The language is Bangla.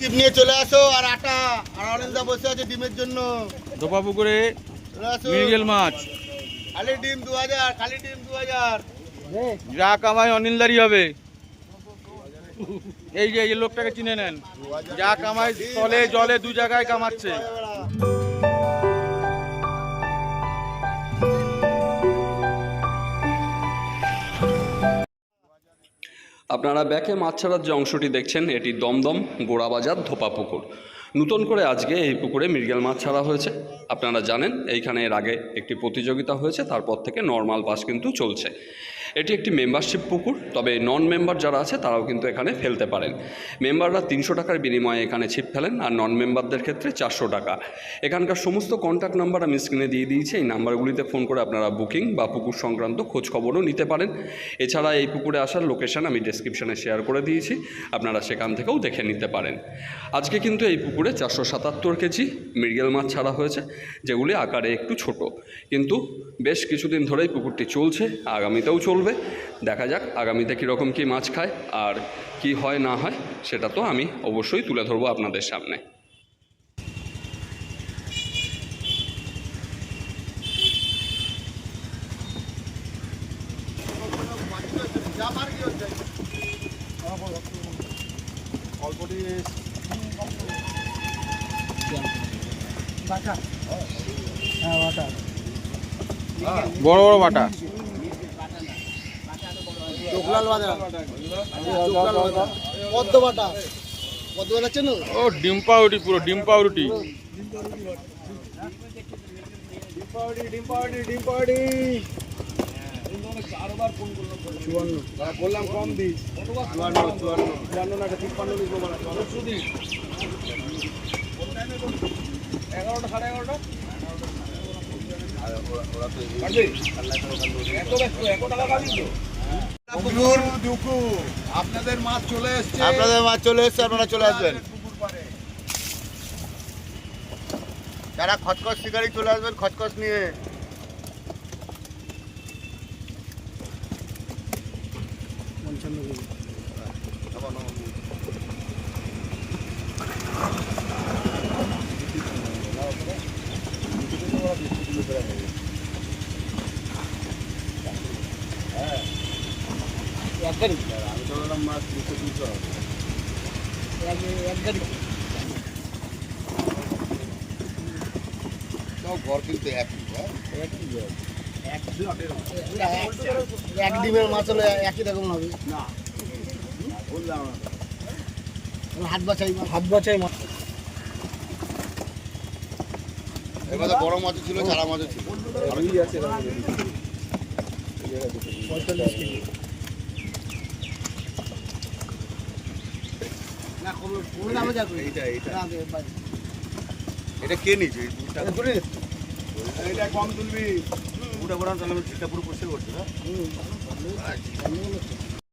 চিপ নিয়ে চলে আসো আর আটা আর অনিন্দা বসে আছে ডিমের জন্য। ধোপা পুকুরে মৃগেল মাছ। খালি ডিম দু হাজার খালি ডিম দু হাজার। যা কামাই অনিলদারি হবে। এই যে এই লোকটাকে চিনে নেন। যা কামাই তলে জলে দু জায়গায় কামাচ্ছে। আপনারা ব্যাকে মাছ ছাড়ার যে অংশটি দেখছেন এটি দমদম গোড়াবাজার ধোপা পুকুর নূতন করে আজকে এই পুকুরে মৃগেল মাছ ছাড়া হয়েছে। আপনারা জানেন, এইখানে এর আগে একটি প্রতিযোগিতা হয়েছে, তারপর থেকে নর্মাল পাস কিন্তু চলছে। এটি একটি মেম্বারশিপ পুকুর, তবে নন মেম্বার যারা আছে, তারাও কিন্তু এখানে ফেলতে পারেন। মেম্বাররা তিনশো টাকার বিনিময়ে এখানে ছিপ ফেলেন, আর নন মেম্বারদের ক্ষেত্রে চারশো টাকা। এখানকার সমস্ত কন্ট্যাক্ট নাম্বার আমি স্ক্রিনে দিয়ে দিয়েছি, এই নাম্বারগুলিতে ফোন করে আপনারা বুকিং বা পুকুর সংক্রান্ত খোঁজখবরও নিতে পারেন। এছাড়া এই পুকুরে আসার লোকেশন আমি ডেসক্রিপশনে শেয়ার করে দিয়েছি, আপনারা সেখান থেকেও দেখে নিতে পারেন। আজকে কিন্তু এই পুকুরে চারশো সাতাত্তর কেজি মৃগেল মাছ ছাড়া হয়েছে, যেগুলি আকারে একটু ছোট। কিন্তু বেশ কিছুদিন ধরেই পুকুরটি চলছে, আগামীতেও চলবে। দেখা যাক আগামীতে কীরকম কী মাছ খায় আর কি হয় না হয়, সেটা তো আমি অবশ্যই তুলে ধরবো আপনাদের সামনে। বড় বড় বাটা। পদ্ম বাটা। পদ্ম বাটা চেনো ও ডিম পাউরুটি পুরো ডিম পাউরুটি। বললাম কম দিস। চুয়ান্ন চুয়ান্ন। চুয়ান্ন না এটা তিপ্পান্ন দিস এগারোটা সাড়ে এগারোটা। আপনাদের মাছ চলে এসছে। আপনাদের মাছ চলে এসছে আপনারা চলে আসবেন। যারা খচখচ শিকারি চলে আসবেন খচখচ নিয়ে। আমি দুশো হবে ঘর কিন্তু একই? এক ডিমের মাছ হলে একই রকম হবে না। হাত বাছাই হাত বাছাই মাছ এবার বড় মাছ ছিল চারা মাছ ছিল। এইটা এইটা। না, এটা কে নিয়েছে? এটা এটা কম তুলবি। ওটা করা তাহলে আমি ঠিকঠাক পুরো পরিষ্কার করছি না